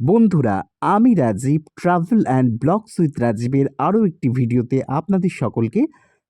বন্ধুরা, আমি Rajib travel and vlogs with রাজীবের আরও একটি ভিডিওতে আপনাদের সকলকে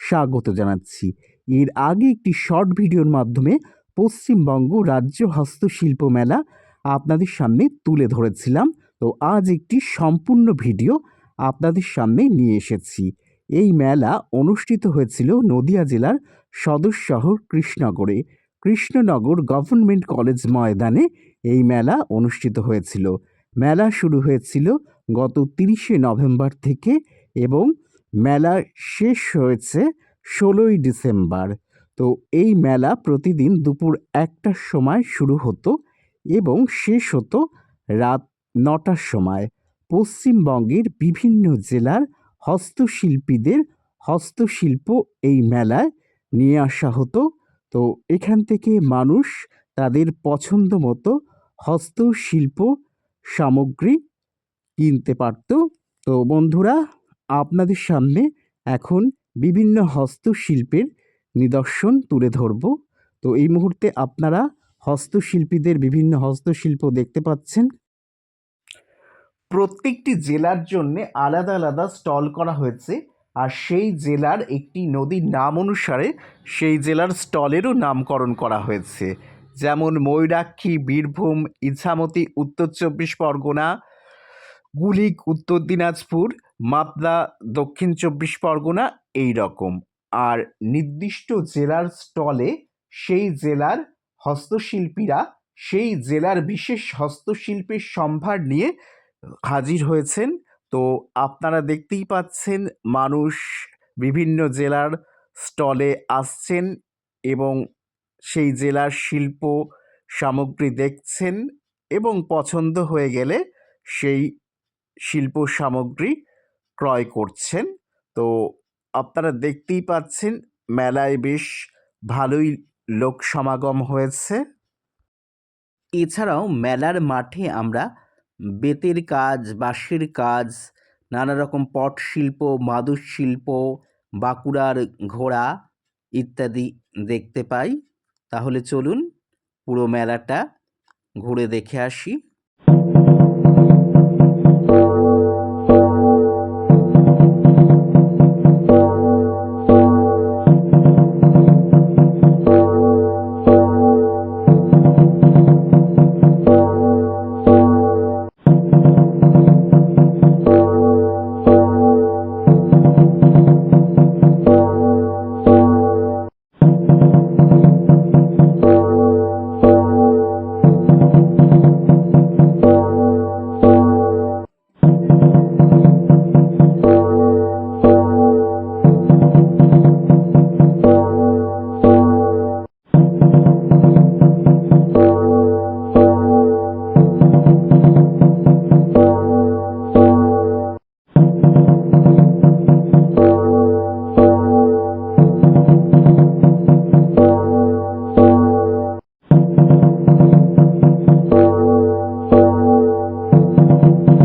স্বাগত জানাচ্ছি। এর আগে একটি শর্ট ভিডিওর মাধ্যমে পশ্চিমবঙ্গ রাজ্য হস্তশিল্প মেলা আপনাদের সামনে তুলে ধরেছিলাম। তো আজ একটি সম্পূর্ণ ভিডিও আপনাদের সামনে নিয়ে এসেছি। এই মেলা অনুষ্ঠিত হয়েছিল নদিয়া জেলার সদর শহর কৃষ্ণনগরে। কৃষ্ণনগর গভর্নমেন্ট কলেজ ময়দানে এই মেলা অনুষ্ঠিত হয়েছিল। মেলা শুরু হয়েছিল গত তিরিশে নভেম্বর থেকে এবং মেলা শেষ হয়েছে ষোলোই ডিসেম্বর। তো এই মেলা প্রতিদিন দুপুর একটার সময় শুরু হতো এবং শেষ হতো রাত নটার সময়। পশ্চিমবঙ্গের বিভিন্ন জেলার হস্তশিল্পীদের হস্তশিল্প এই মেলায় নিয়ে আসা হতো। তো এখান থেকে মানুষ তাদের পছন্দ মতো হস্তশিল্প সামগ্রী কিনতে পারত। তো বন্ধুরা, আপনাদের সামনে এখন বিভিন্ন হস্তশিল্পের নিদর্শন তুলে ধরব। তো এই মুহূর্তে আপনারা হস্তশিল্পীদের বিভিন্ন হস্তশিল্প দেখতে পাচ্ছেন। প্রত্যেকটি জেলার জন্য আলাদা আলাদা স্টল করা হয়েছে আর সেই জেলার একটি নদীর নাম অনুসারে সেই জেলার স্টলেরও নামকরণ করা হয়েছে। যেমন ময়ূরাক্ষী, বীরভূম, ইছামতি, উত্তর চব্বিশ পরগনা, গুলিক, উত্তর দিনাজপুর, মাপদা, দক্ষিণ চব্বিশ পরগনা এই রকম আর নির্দিষ্ট জেলার স্টলে সেই জেলার হস্তশিল্পীরা, সেই জেলার বিশেষ হস্তশিল্পের সম্ভার নিয়ে হাজির হয়েছেন। তো আপনারা দেখতেই পাচ্ছেন মানুষ বিভিন্ন জেলার স্টলে আসছেন এবং সেই জেলার শিল্প সামগ্রী দেখছেন এবং পছন্দ হয়ে গেলে সেই শিল্প সামগ্রী ক্রয় করছেন। তো আপনারা দেখতেই পাচ্ছেন, মেলায় বেশ ভালোই লোক সমাগম হয়েছে। এছাড়াও মেলার মাঠে আমরা বেতের কাজ, বাঁশের কাজ নানা রকম পট শিল্প, মাদুর শিল্প, বাঁকুড়ার ঘোড়া ইত্যাদি দেখতে পাই। তাহলে চলুন পুরো মেলাটা ঘুরে দেখে আসি।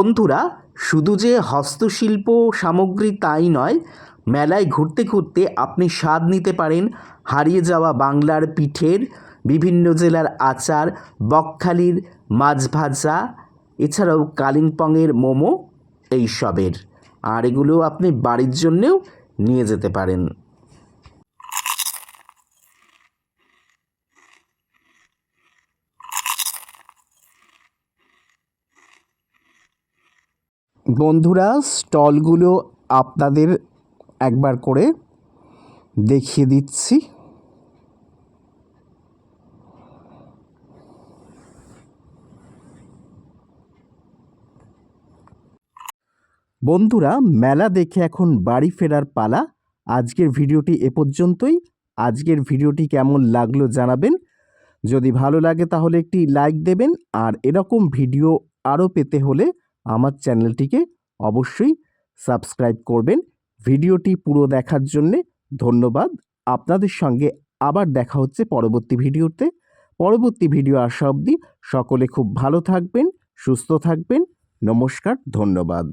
বন্ধুরা, শুধু যে হস্তশিল্প সামগ্রী তাই নয়, মেলায় ঘুরতে ঘুরতে আপনি স্বাদ নিতে পারেন হারিয়ে যাওয়া বাংলার পিঠের, বিভিন্ন জেলার আচার, বকখালির মাছ ভাজা, এছাড়াও কালিম্পংয়ের মোমো, এইসবের। আর এগুলো আপনি বাড়ির জন্যেও নিয়ে যেতে পারেন। বন্ধুরা, স্টলগুলো আপনাদের একবার করে দেখিয়ে দিচ্ছি। বন্ধুরা, মেলা দেখে এখন বাড়ি ফেরার পালা। আজকের ভিডিওটি এ পর্যন্তই। আজকের ভিডিওটি কেমন লাগল জানাবেন। যদি ভালো লাগে তাহলে একটি লাইক দেবেন আর এরকম ভিডিও আরও পেতে হলে আমার চ্যানেলটিকে অবশ্যই সাবস্ক্রাইব করবেন। ভিডিওটি পুরো দেখার জন্যে ধন্যবাদ। আপনাদের সঙ্গে আবার দেখা হচ্ছে পরবর্তী ভিডিওতে। পরবর্তী ভিডিও আসা অবধি সকলে খুব ভালো থাকবেন, সুস্থ থাকবেন। নমস্কার, ধন্যবাদ।